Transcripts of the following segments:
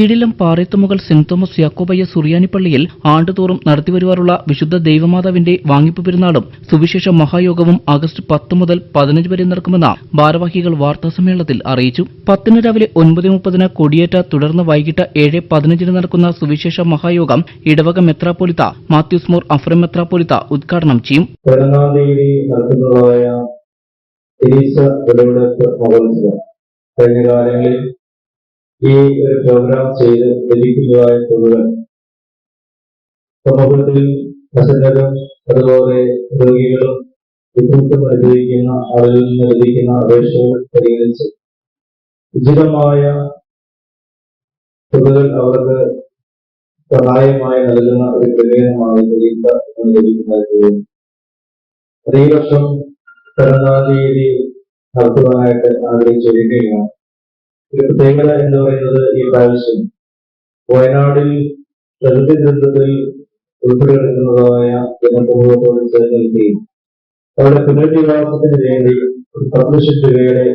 കീഴിലം പാറേത്തുമുകൾ saint Thomas Yakobaya സുറിയാനിപ്പള്ളിയിൽ ആണ്ടുതോറും നടത്തിവരുവാറുള്ള വിശുദ്ധ ദൈവമാതാവിന്റെ വാങ്ങിപ്പ് പെരുന്നാളും സുവിശേഷ മഹായോഗവും ആഗസ്റ്റ് പത്ത് മുതൽ പതിനഞ്ച് വരെ നടക്കുമെന്ന് ഭാരവാഹികൾ വാർത്താസമ്മേളനത്തിൽ അറിയിച്ചു. പത്തിന് രാവിലെ ഒൻപത് മുപ്പതിന് കൊടിയേറ്റ തുടർന്ന് വൈകിട്ട് ഏഴ് പതിനഞ്ചിന് നടക്കുന്ന സുവിശേഷ മഹായോഗം ഇടവക മെത്രാപ്പൊലിത്ത മാത്യൂസ് മോർ അഫ്രം മെത്രാപ്പൊലിത്ത ഉദ്ഘാടനം ചെയ്യും. കഴിഞ്ഞ കാലങ്ങളിൽ ഈ ഒരു പ്രോഗ്രാം ചെയ്ത് ലഭിക്കുന്നതായ തുകകൾ സമൂഹത്തിൽ അസന്നരും അതുപോലെ രോഗികളും ബുദ്ധിമുട്ടും അനുഭവിക്കുന്ന ആളുകളിൽ നിന്ന് ലഭിക്കുന്ന അപേക്ഷകൾ പരിഗണിച്ച് ഉചിതമായ തുകകൾ അവർക്ക് സഹായമായി നൽകുന്ന ഒരു എന്ന് ലഭിക്കുന്നത് അത് വർഷം പതിനൊന്നാം തീയതി നടത്തുവാനായിട്ട് ആഗ്രഹിച്ചിരിക്കുകയാണ്. പ്രത്യേകത എന്ന് പറയുന്നത് ഈ പ്രാവശ്യം വയനാടിൽ പ്രകൃതി ദുരന്തത്തിൽ ഉൾപ്പെടുന്നതായ ജനസമൂഹത്തോട് ചേർന്ന് നൽകുകയും അവരുടെ പുനരധിവാസത്തിന് വേണ്ടി ഒരു പത്ത് രൂപയുടെ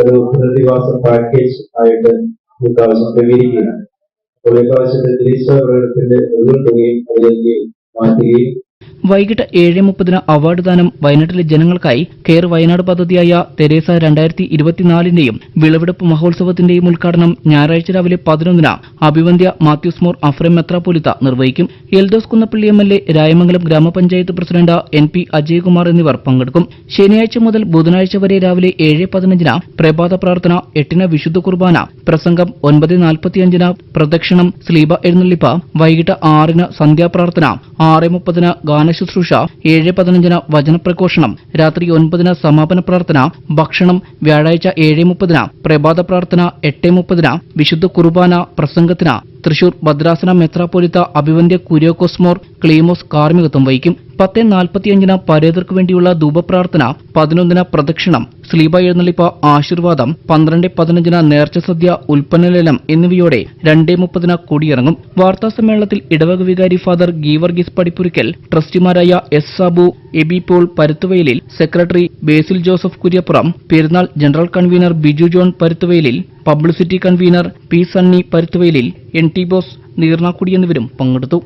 ഒരു പുനരധിവാസ പാക്കേജ് ആയിട്ട് ഈ പ്രാവശ്യം ക്രമീകരിക്കുകയാണ് അപ്പോൾ ഈ പ്രാവശ്യത്തെ തിരിച്ച പ്രകടനത്തിന്റെ എതിർക്കുകയും അതിലേക്ക് മാറ്റുകയും വൈകിട്ട് ഏഴ് മുപ്പതിന് അവാർഡ് ദാനം വയനാട്ടിലെ ജനങ്ങൾക്കായി കെയർ വയനാട് പദ്ധതിയായ തെരേസ രണ്ടായിരത്തി ഇരുപത്തിനാലിന്റെയും വിളവെടുപ്പ് മഹോത്സവത്തിന്റെയും ഉദ്ഘാടനം ഞായറാഴ്ച രാവിലെ പതിനൊന്നിന് അഭിവന്ധ്യ മാത്യൂസ് മോർ അഫ്രം മെത്രാപ്പൊലിത്ത നിർവഹിക്കും. എൽദോസ് കുന്നപ്പള്ളി എം എൽ രായമംഗലം ഗ്രാമപഞ്ചായത്ത് പ്രസിഡന്റ് എൻ പി അജയ്കുമാർ എന്നിവർ പങ്കെടുക്കും. ശനിയാഴ്ച മുതൽ ബുധനാഴ്ച വരെ രാവിലെ ഏഴ് പതിനഞ്ചിന് പ്രഭാത പ്രാർത്ഥന എട്ടിന് വിശുദ്ധ കുർബാന പ്രസംഗം ഒൻപത് നാൽപ്പത്തിയഞ്ചിന് പ്രദക്ഷിണം സ്ലീബ എഴുന്നള്ളിപ്പ് വൈകിട്ട് ആറിന് സന്ധ്യാപ്രാർത്ഥന ആറ് മുപ്പതിന് ഗാനശുശ്രൂഷ ഏഴ് പതിനഞ്ചിന് വചനപ്രഘോഷണം രാത്രി ഒൻപതിന് സമാപന പ്രാർത്ഥന ഭക്ഷണം വ്യാഴാഴ്ച ഏഴ് മുപ്പതിന് പ്രഭാത പ്രാർത്ഥന എട്ട് മുപ്പതിന് വിശുദ്ധ കുർബാന പ്രസംഗത്തിന് തൃശൂർ ഭദ്രാസന മെത്രാപ്പൊലിത്ത അഭിവന്ധ്യ കുര്യോക്കോസ്മോർ ക്ലീമോസ് കാർമികത്വം വഹിക്കും. പത്ത് നാൽപ്പത്തിയഞ്ചിന് പരേതർക്ക് വേണ്ടിയുള്ള ധൂപപ്രാർത്ഥന പതിനൊന്നിന് പ്രദക്ഷിണം സ്ലീബ എഴുന്നള്ളിപ്പ് ആശീർവാദം പന്ത്രണ്ട് പതിനഞ്ചിന് നേർച്ച സദ്യ ഉൽപ്പന്നലേലം എന്നിവയോടെ രണ്ടേ മുപ്പതിന് കൊടിയിറങ്ങും. വാർത്താ സമ്മേളനത്തിൽ ഇടവക വികാരി father Geevarghese പടിപ്പുരിക്കൽ ട്രസ്റ്റിമാരായ S Sabu Aby Paul Paruthuvayalil secretary Basil Joseph Kuriappuram പെരുന്നാൾ general convener Biju John Paruthuvayalil publicity convener P Sunny Paruthuvayalil N T Bose Neernakudy എന്നിവരും പങ്കെടുത്തു.